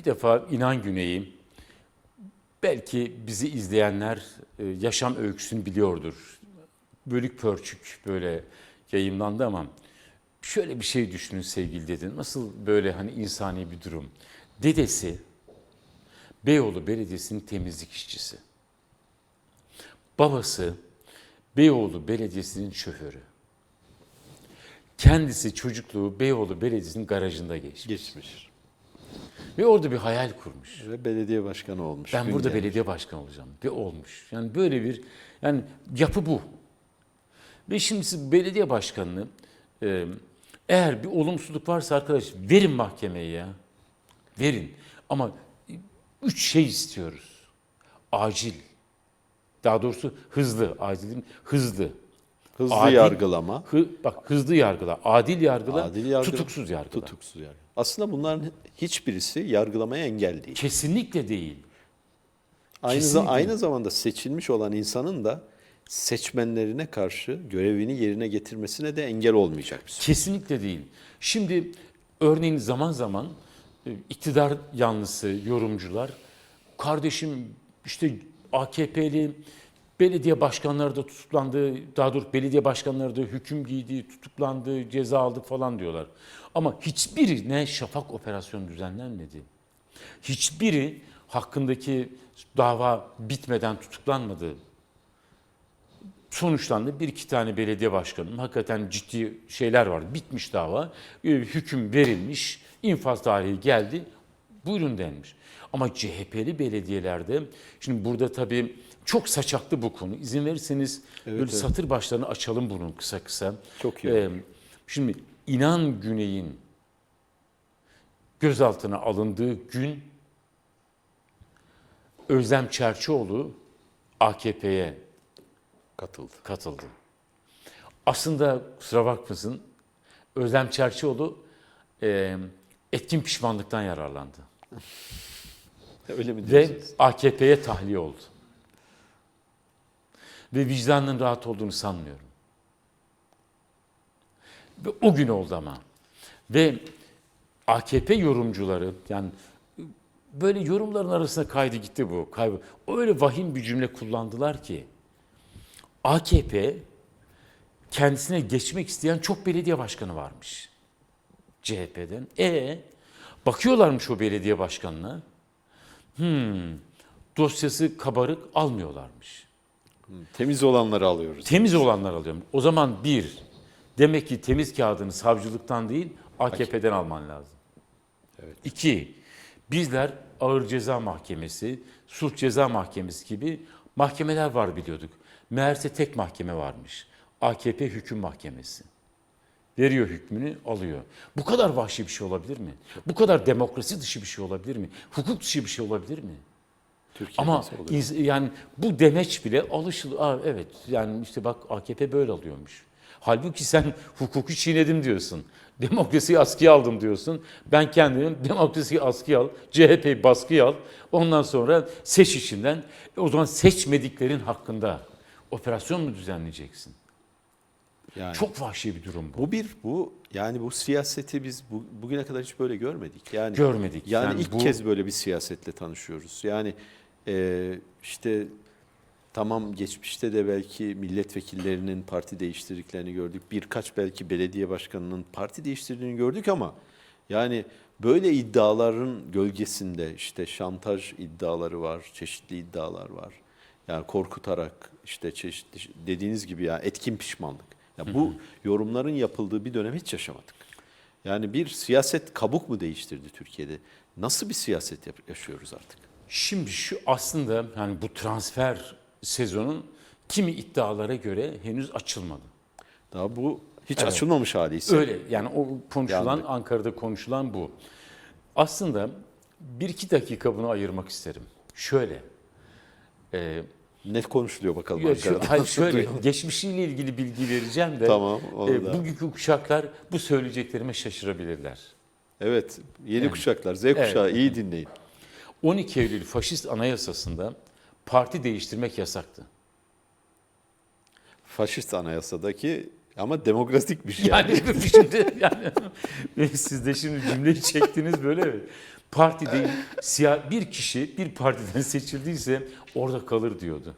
bir defa inan Güney'i belki bizi izleyenler e, yaşam öyküsünü biliyordur. Bölük pörçük böyle yayınlandı ama şöyle bir şey düşünün sevgili dedin. Nasıl böyle hani insani bir durum. Dedesi Beyoğlu Belediyesi'nin temizlik işçisi. Babası Beyoğlu Belediyesi'nin şoförü. Kendisi çocukluğu Beyoğlu Belediyesi'nin garajında geçmiş. Geçmiş. Ve orada bir hayal kurmuş. Ve belediye başkanı olmuş. Ben burada gelmiş. belediye başkanı olacağım. Ve olmuş. Yani böyle bir yani yapı bu. Ve şimdi siz belediye başkanını e, eğer bir olumsuzluk varsa arkadaş verin mahkemeye ya. Verin. Ama üç şey istiyoruz. Acil. Daha doğrusu hızlı. Acil değil? Hızlı. Hızlı Adil- yargılama. Hı, bak hızlı yargıla, adil yargıla, Adil yargılama. tutuksuz yargıla. Tutuksuz yargı. Aslında bunların hiçbirisi yargılamaya engel değil. Kesinlikle değil. Aynı, Kesinlikle. aynı zamanda seçilmiş olan insanın da seçmenlerine karşı görevini yerine getirmesine de engel olmayacak bir. Kesinlikle değil. Şimdi örneğin zaman zaman e, iktidar yanlısı yorumcular kardeşim işte AKP'li belediye başkanları da tutuklandı, daha doğrusu belediye başkanları da hüküm giydi, tutuklandı, ceza aldık falan diyorlar. Ama hiçbirine şafak operasyonu düzenlenmedi. Hiçbiri hakkındaki dava bitmeden tutuklanmadı sonuçlandı. Bir iki tane belediye başkanım hakikaten ciddi şeyler var. Bitmiş dava. e, Hüküm verilmiş. infaz tarihi geldi. Buyurun denmiş. Ama CHP'li belediyelerde şimdi burada tabii çok saçaklı bu konu. İzin verirseniz böyle evet. satır başlarını açalım bunun kısa kısa. Çok iyi Ee, şimdi İnan Güney'in gözaltına alındığı gün Özlem Çerçioğlu AKP'ye Katıldı. katıldı. Aslında kusura bakmasın Özlem Çerçioğlu e, etkin pişmanlıktan yararlandı. Öyle mi Ve diyorsunuz? AKP'ye tahliye oldu. Ve vicdanının rahat olduğunu sanmıyorum. Ve o gün oldu ama. Ve AKP yorumcuları yani böyle yorumların arasına kaydı gitti bu. Kaybı. Öyle vahim bir cümle kullandılar ki AKP kendisine geçmek isteyen çok belediye başkanı varmış. CHP'den. E bakıyorlarmış o belediye başkanına. Hmm, dosyası kabarık almıyorlarmış. Temiz olanları alıyoruz. Temiz olanlar alıyorum. O zaman bir, demek ki temiz kağıdını savcılıktan değil AKP'den alman lazım. Evet. İki, bizler ağır ceza mahkemesi, sulh ceza mahkemesi gibi mahkemeler var biliyorduk. Meğerse tek mahkeme varmış. AKP hüküm mahkemesi. Veriyor hükmünü, alıyor. Bu kadar vahşi bir şey olabilir mi? Bu kadar demokrasi dışı bir şey olabilir mi? Hukuk dışı bir şey olabilir mi? Türkiye'de Ama ins- yani bu demeç bile alışılır. Aa, evet yani işte bak AKP böyle alıyormuş. Halbuki sen hukuku çiğnedim diyorsun. Demokrasiyi askıya aldım diyorsun. Ben kendim demokrasiyi askıya al, CHP'yi baskıya al. Ondan sonra seç içinden. E, o zaman seçmediklerin hakkında operasyon mu düzenleyeceksin? Yani Çok vahşi bir durum bu. bu bir bu yani bu siyaseti biz bu, bugüne kadar hiç böyle görmedik. Yani Görmedik. Yani, Yani ilk bu- kez böyle bir siyasetle tanışıyoruz. Yani e, işte tamam geçmişte de belki milletvekillerinin parti değiştirdiklerini gördük. Birkaç belki belediye başkanının parti değiştirdiğini gördük ama yani böyle iddiaların gölgesinde işte şantaj iddiaları var, çeşitli iddialar var. Yani korkutarak işte çeşitli dediğiniz gibi ya etkin pişmanlık. Ya bu yorumların yapıldığı bir dönem hiç yaşamadık. Yani bir siyaset kabuk mu değiştirdi Türkiye'de? Nasıl bir siyaset yaşıyoruz artık? Şimdi şu aslında yani bu transfer sezonun kimi iddialara göre henüz açılmadı. Daha bu hiç Evet. açılmamış hali ise. Öyle yani o konuşulan Yandı. Ankara'da konuşulan bu. Aslında bir iki dakika bunu ayırmak isterim. Şöyle. E, Ne konuşuluyor bakalım ya şu- Ankara'da? hayır, şöyle geçmişiyle ilgili bilgi vereceğim de Tamam, e, bugünkü kuşaklar bu söyleyeceklerime şaşırabilirler. Evet, yeni Evet. kuşaklar, Z kuşağı Evet. iyi dinleyin. 12 Eylül faşist anayasasında parti değiştirmek yasaktı. Faşist anayasadaki ama demokratik bir şey. Yani şimdi yani siz de şimdi cümleyi çektiniz böyle mi? Parti değil, siya bir kişi bir partiden seçildiyse orada kalır diyordu.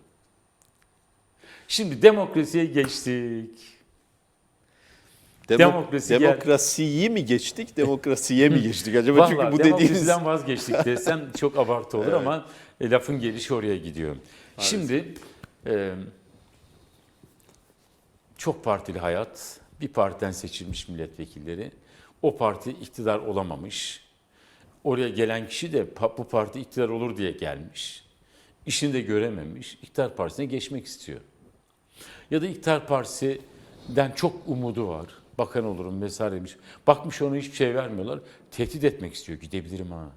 Şimdi demokrasiye geçtik. Demo- Demokrasi demokrasiyi mi geçtik, demokrasiye mi geçtik acaba? Çünkü Vallahi bu dediğiniz vazgeçtik desem çok abartı olur ama e, lafın gelişi oraya gidiyor. Şimdi e, çok partili hayat, bir partiden seçilmiş milletvekilleri, o parti iktidar olamamış. Oraya gelen kişi de bu parti iktidar olur diye gelmiş. İşini de görememiş, iktidar partisine geçmek istiyor. Ya da iktidar partisinden çok umudu var. Bakan olurum vesaire demiş. Bakmış ona hiçbir şey vermiyorlar. Tehdit etmek istiyor. Gidebilirim ha.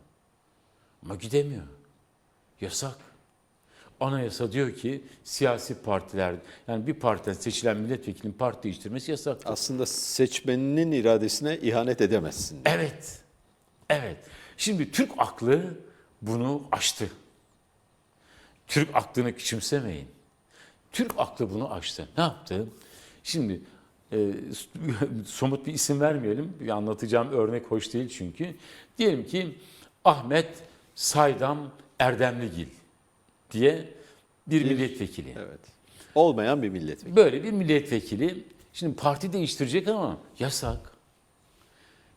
Ama gidemiyor. Yasak. Anayasa diyor ki siyasi partiler yani bir partiden seçilen milletvekilinin parti değiştirmesi yasak. aslında seçmeninin iradesine ihanet edemezsin. Evet. Evet. Şimdi Türk aklı bunu aştı. Türk aklını küçümsemeyin. Türk aklı bunu aştı. Ne yaptı? Şimdi e, somut bir isim vermeyelim. Bir anlatacağım örnek hoş değil çünkü. Diyelim ki Ahmet Saydam Erdemligil diye bir, milletvekili. Evet. Olmayan bir milletvekili. Böyle bir milletvekili şimdi parti değiştirecek ama yasak.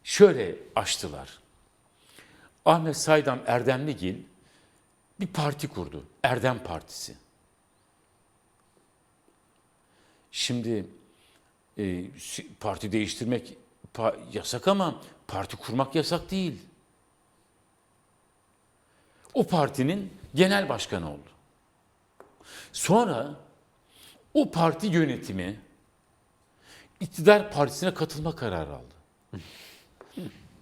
Şöyle açtılar. Ahmet Saydam Erdemligil bir parti kurdu. Erdem Partisi. Şimdi e, parti değiştirmek pa- yasak ama parti kurmak yasak değil. O partinin genel başkanı oldu. Sonra o parti yönetimi iktidar partisine katılma kararı aldı.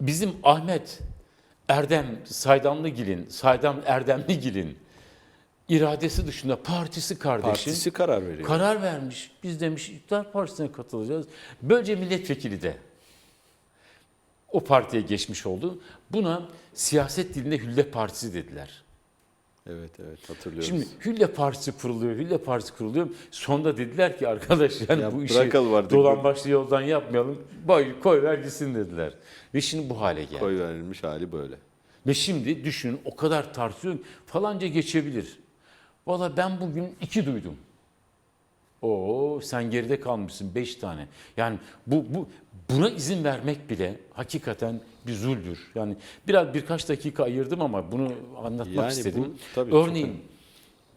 Bizim Ahmet Erdem Saydamlıgil'in, Saydam Erdemligil'in iradesi dışında partisi kardeşi Partisi karar veriyor. karar vermiş. Biz demiş iktidar partisine katılacağız. Böylece milletvekili de o partiye geçmiş oldu. Buna siyaset dilinde Hülle Partisi dediler. Evet evet hatırlıyoruz. Şimdi Hülle Partisi kuruluyor, Hülle Partisi kuruluyor. Sonunda dediler ki arkadaş yani Ya bu işi dolan başlı yoldan yapmayalım. Boy, koy ver gitsin dediler. Ve şimdi bu hale geldi. Koy verilmiş hali böyle. Ve şimdi düşünün o kadar tartışıyor falanca geçebilir. Valla ben bugün iki duydum. Oo sen geride kalmışsın beş tane. Yani bu, bu buna izin vermek bile hakikaten bir zuldür. Yani biraz birkaç dakika ayırdım ama bunu anlatmak Yani bu istedim. tabii çok Örneğin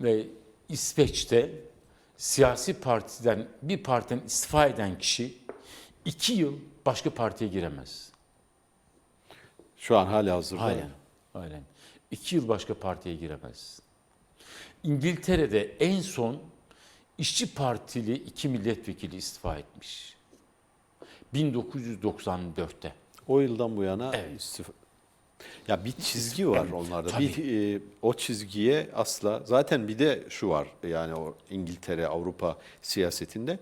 ve İsveç'te siyasi partiden bir partiden istifa eden kişi iki yıl başka partiye giremez. Şu an hala hazırda. Halen. Halen. İki yıl başka partiye giremez. İngiltere'de en son işçi partili iki milletvekili istifa etmiş. 1994'te. O yıldan bu yana Evet. istifa- Ya bir çizgi var onlarda. Tabii. Bir e, o çizgiye asla zaten bir de şu var. Yani o İngiltere, Avrupa siyasetinde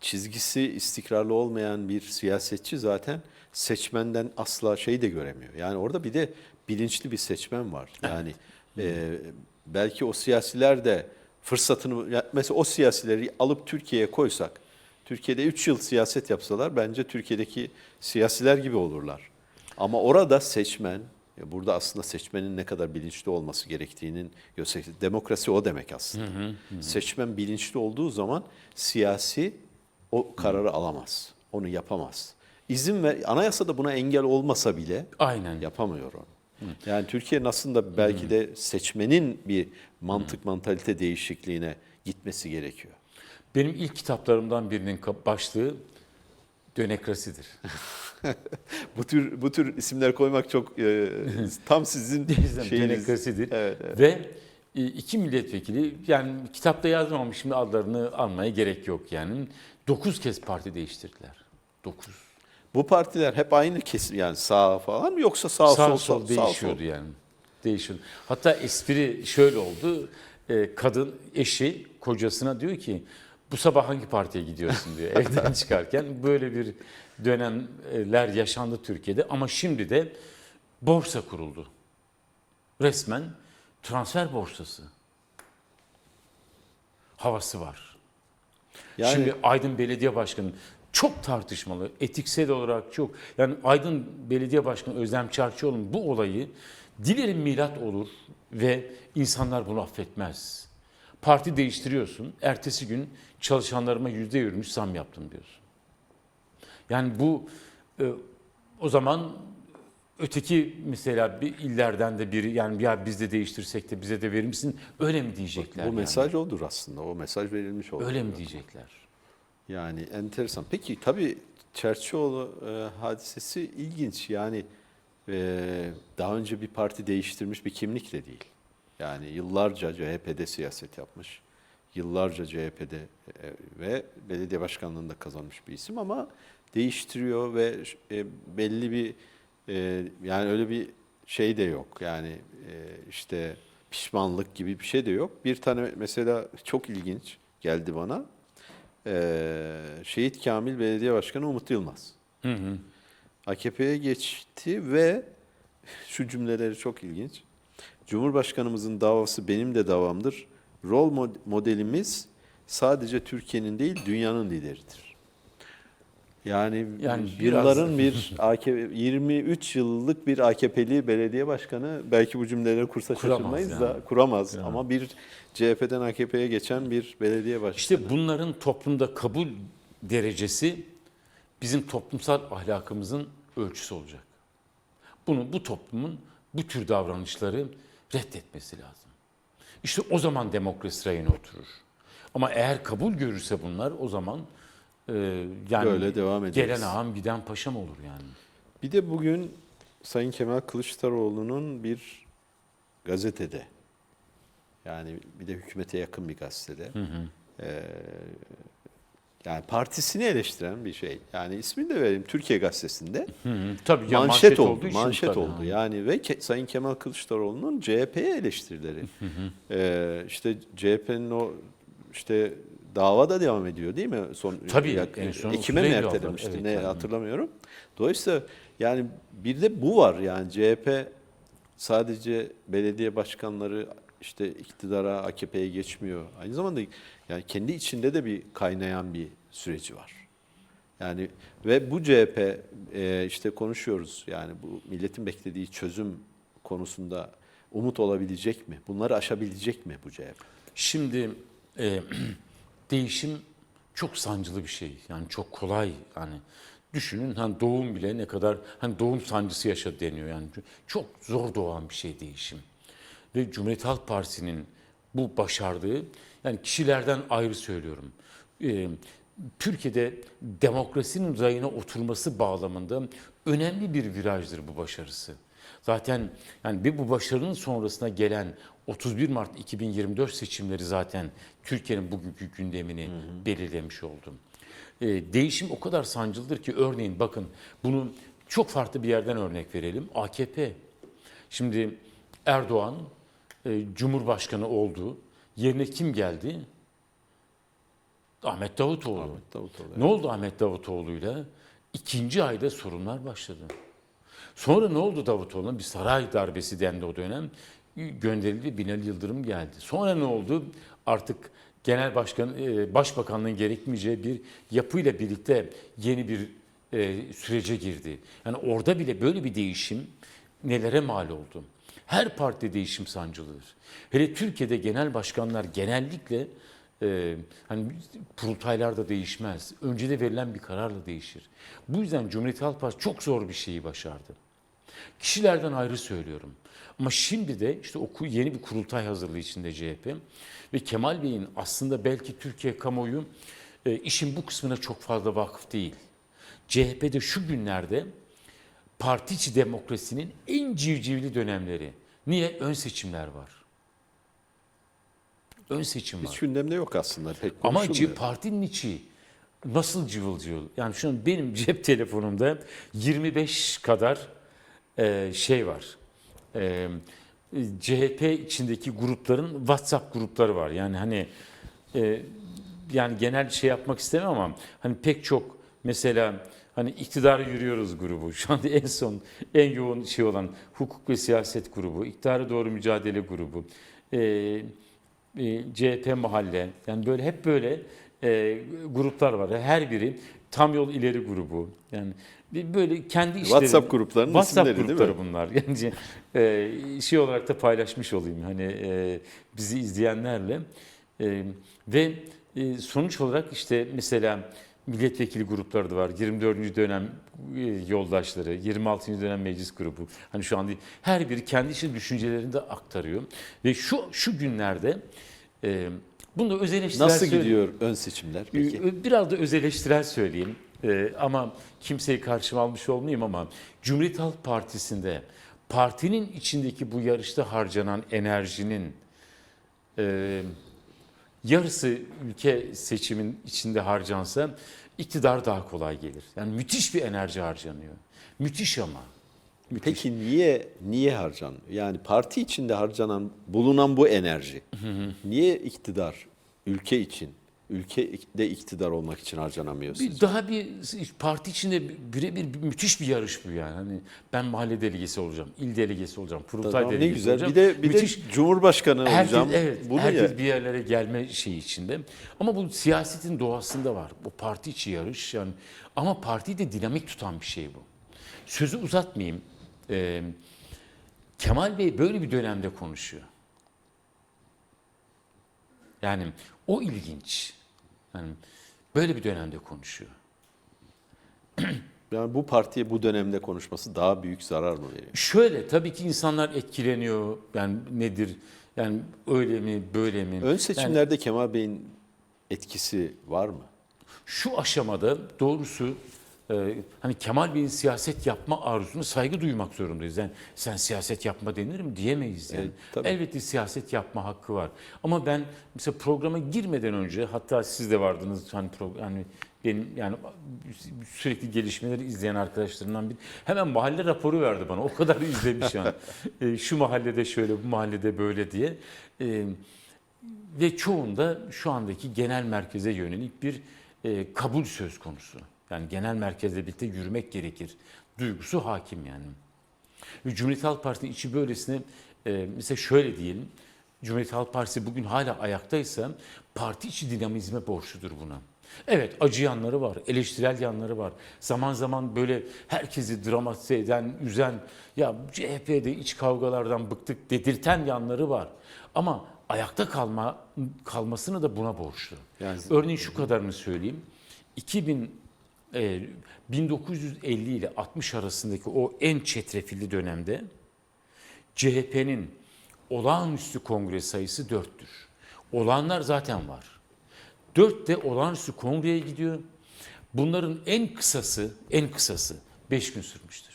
çizgisi istikrarlı olmayan bir siyasetçi zaten seçmenden asla şey de göremiyor. Yani orada bir de bilinçli bir seçmen var. Yani e, belki o siyasiler de fırsatını mesela o siyasileri alıp Türkiye'ye koysak Türkiye'de 3 yıl siyaset yapsalar bence Türkiye'deki siyasiler gibi olurlar. Ama orada seçmen, ya burada aslında seçmenin ne kadar bilinçli olması gerektiğinin göstergesi. Demokrasi o demek aslında. Seçmen bilinçli olduğu zaman siyasi o kararı alamaz. Onu yapamaz. İzin ver, anayasada buna engel olmasa bile Aynen. yapamıyor onu. Yani Türkiye'nin aslında belki de seçmenin bir mantık, mantalite değişikliğine gitmesi gerekiyor. Benim ilk kitaplarımdan birinin başlığı Dönekrasidir. Bu tür bu tür isimler koymak çok e, tam sizin şeyiniz. Dönekrasidir. Evet, evet. Ve e, iki milletvekili yani kitapta yazmamış şimdi adlarını almaya gerek yok yani. Dokuz kez parti değiştirdiler. Dokuz. Bu partiler hep aynı kesim yani sağ falan mı yoksa sağ, sağ sol, sol, değişiyordu sağ, sol. yani. Değişiyordu. Hatta espri şöyle oldu. Ee, kadın eşi kocasına diyor ki bu sabah hangi partiye gidiyorsun diyor evden çıkarken. Böyle bir dönemler yaşandı Türkiye'de ama şimdi de borsa kuruldu. Resmen transfer borsası. Havası var. Yani Şimdi Aydın Belediye Başkanı çok tartışmalı, etiksel olarak çok. Yani Aydın Belediye Başkanı Özlem Çarçıoğlu'nun bu olayı Dilerim milat olur ve insanlar bunu affetmez. Parti değiştiriyorsun, ertesi gün çalışanlarıma yüzde yirmi zam yaptım diyorsun. Yani bu e, o zaman öteki mesela bir illerden de biri yani ya biz de değiştirsek de bize de verir misin? Öyle mi diyecekler? Bu yani? mesaj odur aslında. O mesaj verilmiş oldu. Öyle mi diyecekler? Yani enteresan. Peki tabii Çerçioğlu e, hadisesi ilginç. Yani e, daha önce bir parti değiştirmiş bir kimlikle değil. Yani yıllarca CHP'de siyaset yapmış. Yıllarca CHP'de e, ve belediye başkanlığında kazanmış bir isim ama değiştiriyor ve e, belli bir e, yani öyle bir şey de yok. Yani işte pişmanlık gibi bir şey de yok. Bir tane mesela çok ilginç geldi bana. Şehit Kamil Belediye Başkanı Umut Yılmaz. Hı hı. AKP'ye geçti ve şu cümleleri çok ilginç. Cumhurbaşkanımızın davası benim de davamdır. Rol mod- modelimiz sadece Türkiye'nin değil dünyanın lideridir. Yani, Yani yılların bir AKP 23 yıllık bir AKP'li belediye başkanı belki bu cümleleri kursa Kuramaz şaşırmayız yani. da kuramaz Kuramaz. ama bir CHP'den AKP'ye geçen bir belediye başkanı. İşte bunların toplumda kabul derecesi bizim toplumsal ahlakımızın ölçüsü olacak. Bunu bu toplumun bu tür davranışları reddetmesi lazım. İşte o zaman demokrasi rayına oturur. Ama eğer kabul görürse bunlar o zaman e, yani Böyle devam ederiz. gelen ağam giden paşam olur yani. Bir de bugün Sayın Kemal Kılıçdaroğlu'nun bir gazetede yani bir de hükümete yakın bir gazetede eee, yani partisini eleştiren bir şey. Yani ismini de vereyim Türkiye Gazetesi'nde Hı hı. Tabii ya manşet, oldu. olduğu için manşet tabii. oldu. Yani ve Ke- Sayın Kemal Kılıçdaroğlu'nun CHP'ye eleştirileri. Eee işte CHP'nin o işte dava da devam ediyor değil mi? Son Tabii, yak- en son Ekim'e mi 30 Eylül ertelemişti? aldılar. ne Evet, yani. hatırlamıyorum. Dolayısıyla yani bir de bu var yani CHP sadece belediye başkanları işte iktidara AKP'ye geçmiyor. Aynı zamanda yani kendi içinde de bir kaynayan bir süreci var. Yani ve bu CHP e, işte konuşuyoruz yani bu milletin beklediği çözüm konusunda umut olabilecek mi? Bunları aşabilecek mi bu CHP? Şimdi e, değişim çok sancılı bir şey. Yani çok kolay yani düşünün hani doğum bile ne kadar hani doğum sancısı yaşadı deniyor yani çok zor doğan bir şey değişim. Ve Cumhuriyet Halk Partisi'nin bu başardığı yani kişilerden ayrı söylüyorum. E, Türkiye'de demokrasinin rayına oturması bağlamında önemli bir virajdır bu başarısı. Zaten yani bir bu başarının sonrasına gelen 31 Mart 2024 seçimleri zaten Türkiye'nin bugünkü gündemini belirlemiş oldu. Ee, değişim o kadar sancılıdır ki örneğin bakın bunu çok farklı bir yerden örnek verelim. AKP. Şimdi Erdoğan e, Cumhurbaşkanı oldu. Yerine kim geldi? Ahmet Davutoğlu. Ahmet Davutoğlu. Ne oldu Ahmet Davutoğlu'yla? İkinci ayda sorunlar başladı. Sonra ne oldu Davutoğlu'na? Bir saray darbesi dendi o dönem. Gönderildi Binali Yıldırım geldi. Sonra ne oldu? Artık genel başkan, e, başbakanlığın gerekmeyeceği bir yapıyla birlikte yeni bir e, sürece girdi. Yani orada bile böyle bir değişim nelere mal oldu? Her partide değişim sancılıdır. Hele Türkiye'de genel başkanlar genellikle e, hani kurultaylarda değişmez. Öncede verilen bir kararla değişir. Bu yüzden Cumhuriyet Halk Partisi çok zor bir şeyi başardı. Kişilerden ayrı söylüyorum. Ama şimdi de işte oku yeni bir kurultay hazırlığı içinde CHP ve Kemal Bey'in aslında belki Türkiye kamuoyu e, işin bu kısmına çok fazla vakıf değil. CHP'de şu günlerde parti içi demokrasinin en civcivli dönemleri. Niye? Ön seçimler var. Ön seçim var. Hiç gündemde yok aslında pek Ama partinin içi nasıl cıvıl cıvıl? Yani şu an benim cep telefonumda 25 kadar e, şey var. E, CHP içindeki grupların WhatsApp grupları var. Yani hani e, yani genel şey yapmak istemem ama hani pek çok mesela hani iktidara yürüyoruz grubu. Şu anda en son en yoğun şey olan hukuk ve siyaset grubu, iktidara doğru mücadele grubu. E, e, CHP mahalle yani böyle hep böyle e, gruplar var. Her biri tam yol ileri grubu. Yani böyle kendi işleri WhatsApp gruplarının WhatsApp isimleri değil grupları mi? bunlar. Yani e, şey olarak da paylaşmış olayım hani e, bizi izleyenlerle E, ve e, sonuç olarak işte mesela milletvekili grupları da var. 24. dönem e, yoldaşları, 26. dönem meclis grubu. Hani şu an değil. Her biri kendi işin düşüncelerini de aktarıyor. Ve şu şu günlerde e, bunu da öz eleştirel Nasıl gidiyor ön seçimler peki? Ee, Biraz da öz eleştirel söyleyeyim Ee, ama kimseyi karşıma almış olmayayım ama Cumhuriyet Halk Partisi'nde partinin içindeki bu yarışta harcanan enerjinin e, yarısı ülke seçimin içinde harcansa iktidar daha kolay gelir. Yani müthiş bir enerji harcanıyor. Müthiş ama. Müthiş. Peki niye niye harcanıyor? Yani parti içinde harcanan bulunan bu enerji niye iktidar ülke için ülkede iktidar olmak için harcanamıyor Bir, sizce? daha bir parti içinde birebir bir, müthiş bir yarış bu yani. Hani ben mahalle delegesi olacağım, il delegesi olacağım, kurultay Tamam, ne delegesi güzel. olacağım. Bir de bir müthiş, de Cumhurbaşkanı herkes, olacağım. evet, Bunu herkes ya- bir yerlere gelme şeyi içinde. Ama bu siyasetin doğasında var. Bu parti içi yarış yani. Ama partiyi de dinamik tutan bir şey bu. Sözü uzatmayayım. Ee, Kemal Bey böyle bir dönemde konuşuyor. Yani o ilginç. Yani böyle bir dönemde konuşuyor. yani bu partiye bu dönemde konuşması daha büyük zarar mı veriyor? Şöyle tabii ki insanlar etkileniyor. Yani nedir? Yani öyle mi, böyle mi? Ön Yani seçimlerde Kemal Bey'in etkisi var mı? şu aşamada doğrusu e, hani Kemal Bey'in siyaset yapma arzusuna saygı duymak zorundayız. Yani sen siyaset yapma denir mi diyemeyiz yani. Evet. Elbette siyaset yapma hakkı var. Ama ben mesela programa girmeden önce hatta siz de vardınız hani pro- hani benim yani sürekli gelişmeleri izleyen arkadaşlarımdan bir hemen mahalle raporu verdi bana. O kadar izlemiş yani. E, şu mahallede şöyle, bu mahallede böyle diye. E, ve çoğunda şu andaki genel merkeze yönelik bir e, kabul söz konusu. Yani genel merkezle birlikte yürümek gerekir. Duygusu hakim yani. Cumhuriyet Halk Partisi içi böylesine e, mesela şöyle diyelim. Cumhuriyet Halk Partisi bugün hala ayaktaysa parti içi dinamizme borçludur buna. Evet acı yanları var, eleştirel yanları var. Zaman zaman böyle herkesi dramatize eden, üzen, ya CHP'de iç kavgalardan bıktık dedirten yanları var. Ama ayakta kalma kalmasını da buna borçlu. Yani- Örneğin şu kadarını söyleyeyim. 2000 e, 1950 ile 60 arasındaki o en çetrefilli dönemde CHP'nin olağanüstü kongre sayısı 4'tür. Olanlar zaten var. 4 de olağanüstü kongreye gidiyor. Bunların en kısası, en kısası 5 gün sürmüştür.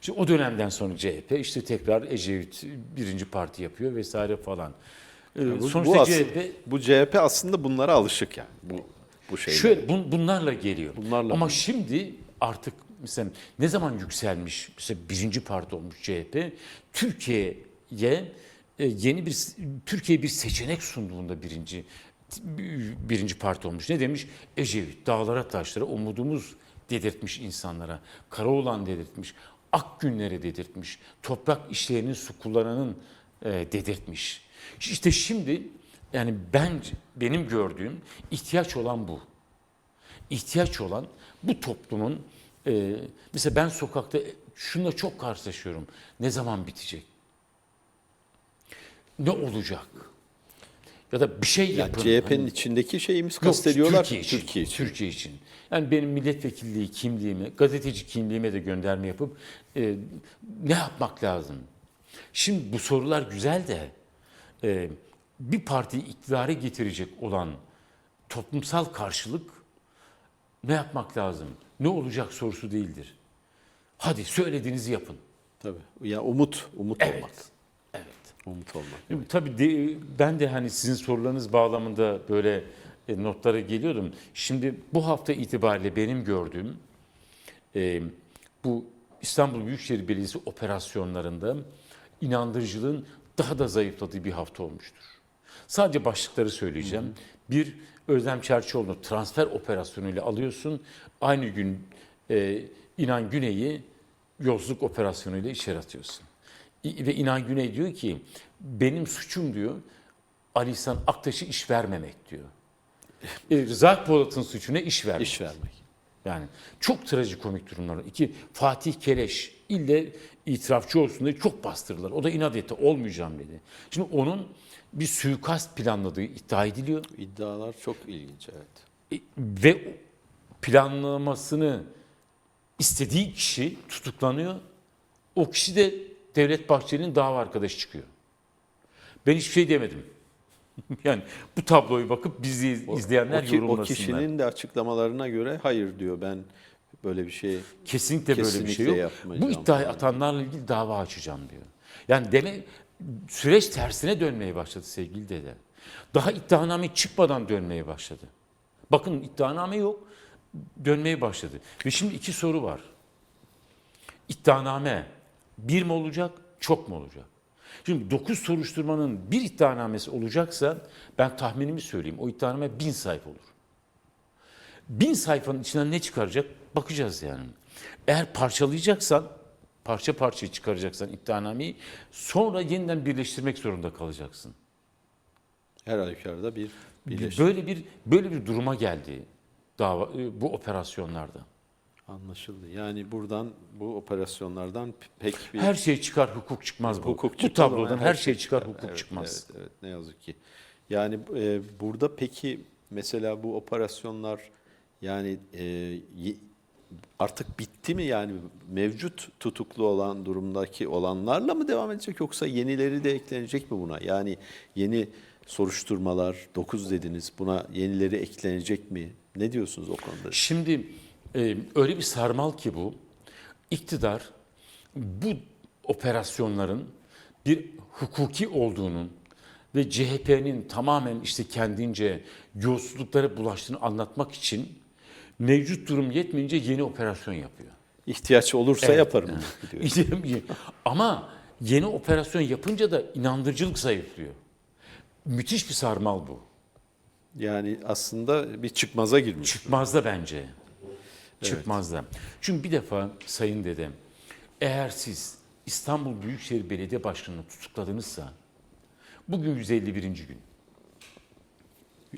Şimdi o dönemden sonra CHP işte tekrar Ecevit birinci parti yapıyor vesaire falan. Ee, Bu, Sonuçta bu, aslında- CHP bu CHP aslında bunlara alışık yani. Bu bu şeyler. Şöyle bun- bunlarla geliyor. Bunlarla. Ama şimdi artık mesela ne zaman yükselmiş mesela birinci parti olmuş CHP Türkiye'ye e, yeni bir Türkiye bir seçenek sunduğunda birinci birinci parti olmuş. Ne demiş? Ecevit dağlara taşlara umudumuz dedirtmiş insanlara. Karaoğlan dedirtmiş. Ak günleri dedirtmiş. Toprak işleyenin su kullananın e, dedirtmiş. İşte şimdi yani bence benim gördüğüm ihtiyaç olan bu ihtiyaç olan bu toplumun e, mesela ben sokakta şununla çok karşılaşıyorum. Ne zaman bitecek? Ne olacak? Ya da bir şey Yani yapın. CHP'nin Hani- içindeki şeyimiz kastediyorlar. Türkiye için, Türkiye için. Türkiye için. Yani benim milletvekilliği kimliğime, gazeteci kimliğime de gönderme yapıp e, ne yapmak lazım? Şimdi bu sorular güzel de e, bir partiyi iktidara getirecek olan toplumsal karşılık ne yapmak lazım? Ne olacak sorusu değildir. Hadi söylediğinizi yapın. Tabii. Ya umut, umut Evet. olmak. Evet. Umut olmak. Şimdi Tabii de- ben de hani sizin sorularınız bağlamında böyle e, notlara geliyordum. Şimdi bu hafta itibariyle benim gördüğüm e, bu İstanbul Büyükşehir Belediyesi operasyonlarında inandırıcılığın daha da zayıfladığı bir hafta olmuştur. Sadece başlıkları söyleyeceğim. Bir, Özlem Çerçioğlu'nu transfer operasyonuyla alıyorsun. Aynı gün e, İnan Güney'i yolsuzluk operasyonuyla içeri atıyorsun. İ- Ve İnan Güney diyor ki benim suçum diyor Ali İhsan Aktaş'ı iş vermemek diyor. E, Rıza Polat'ın suçu ne? İş vermek. İş vermek. Yani çok trajikomik durumlar. İki, Fatih Keleş ille itirafçı olsun diye çok bastırdılar. O da inat etti. Olmayacağım dedi. Şimdi onun bir suikast planladığı iddia ediliyor. İddialar çok ilginç evet. E, Ve planlamasını istediği kişi tutuklanıyor. O kişi de Devlet Bahçeli'nin dava arkadaşı çıkıyor. Ben hiçbir şey demedim. yani bu tabloyu bakıp bizi izleyenler o, o yorumlasınlar. kişinin de açıklamalarına göre hayır diyor ben böyle bir şey Kesinlikle, böyle bir şey Kesinlikle yok. Bu iddiayı falan. atanlarla ilgili dava açacağım diyor. Yani deme süreç tersine dönmeye başladı sevgili dede. Daha iddianame çıkmadan dönmeye başladı. Bakın iddianame yok. Dönmeye başladı. Ve şimdi iki soru var. İddianame bir mi olacak, çok mu olacak? Şimdi 9 soruşturmanın bir iddianamesi olacaksa ben tahminimi söyleyeyim. O iddianame bin sayfa olur. Bin sayfanın içinden ne çıkaracak bakacağız yani. Eğer parçalayacaksan, parça parça çıkaracaksan iddianameyi sonra yeniden birleştirmek zorunda kalacaksın. her halükarda bir birleşim Böyle bir böyle bir duruma geldi dava e, bu operasyonlarda. anlaşıldı. Yani buradan bu operasyonlardan pek bir Her şey çıkar, hukuk çıkmaz bu. hukuk bu çıkmadı ama tablodan her şey çıkar, hukuk Evet, çıkmaz. Evet, evet, ne yazık ki. Yani e, burada peki mesela bu operasyonlar yani e, artık bitti mi yani mevcut tutuklu olan durumdaki olanlarla mı devam edecek yoksa yenileri de eklenecek mi buna? Yani yeni soruşturmalar 9 dediniz buna yenileri eklenecek mi? Ne diyorsunuz o konuda? Şimdi e, öyle bir sarmal ki bu. İktidar bu operasyonların bir hukuki olduğunun ve CHP'nin tamamen işte kendince yolsuzluklara bulaştığını anlatmak için mevcut durum yetmeyince yeni operasyon yapıyor. İhtiyaç olursa Evet. yaparım diyor. Ama yeni operasyon yapınca da inandırıcılık zayıflıyor. Müthiş bir sarmal bu. Yani aslında bir çıkmaza girmiş. Çıkmazda bence. Çıkmazda. Çünkü bir defa sayın dedem, eğer siz İstanbul Büyükşehir Belediye Başkanı'nı tutukladınızsa, bugün 151. gün.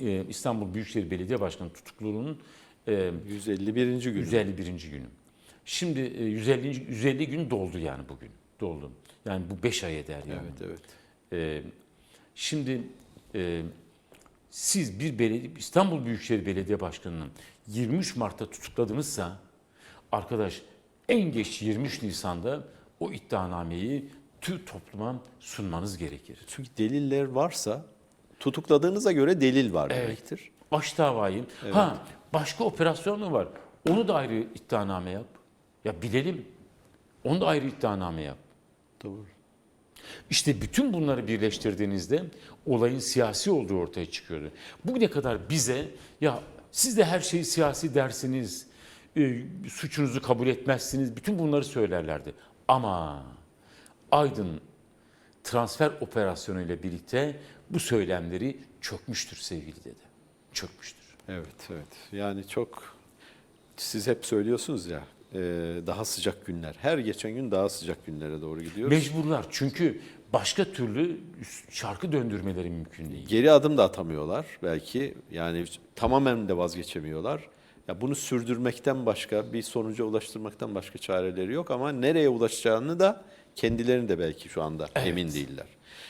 Ee, İstanbul Büyükşehir Belediye Başkanı tutukluluğunun e, 151. gün. 151. günü. Şimdi e, 150. 150 gün doldu yani bugün. Doldu. Yani bu 5 ay eder yani. Evet evet. Ee, şimdi e, siz bir belediye, İstanbul Büyükşehir Belediye Başkanı'nın 23 Mart'ta tutukladınızsa arkadaş en geç 23 Nisan'da o iddianameyi tüm topluma sunmanız gerekir. Çünkü deliller varsa tutukladığınıza göre delil var demektir. Baş davayı. Ha başka operasyon mu var? Onu da ayrı iddianame yap. Ya bilelim. Onu da ayrı iddianame yap. Doğru. İşte bütün bunları birleştirdiğinizde olayın siyasi olduğu ortaya çıkıyordu. Bugüne kadar bize ya siz de her şeyi siyasi dersiniz, e, suçunuzu kabul etmezsiniz, bütün bunları söylerlerdi. Ama Aydın transfer operasyonu ile birlikte bu söylemleri çökmüştür sevgili dede. Çökmüştür. Evet evet. Yani çok siz hep söylüyorsunuz ya e, daha sıcak günler. Her geçen gün daha sıcak günlere doğru gidiyoruz. Mecburlar çünkü başka türlü şarkı döndürmeleri mümkün değil. Geri adım da atamıyorlar belki. Yani tamamen de vazgeçemiyorlar. Ya bunu sürdürmekten başka, bir sonuca ulaştırmaktan başka çareleri yok ama nereye ulaşacağını da kendilerini de belki şu anda emin değiller.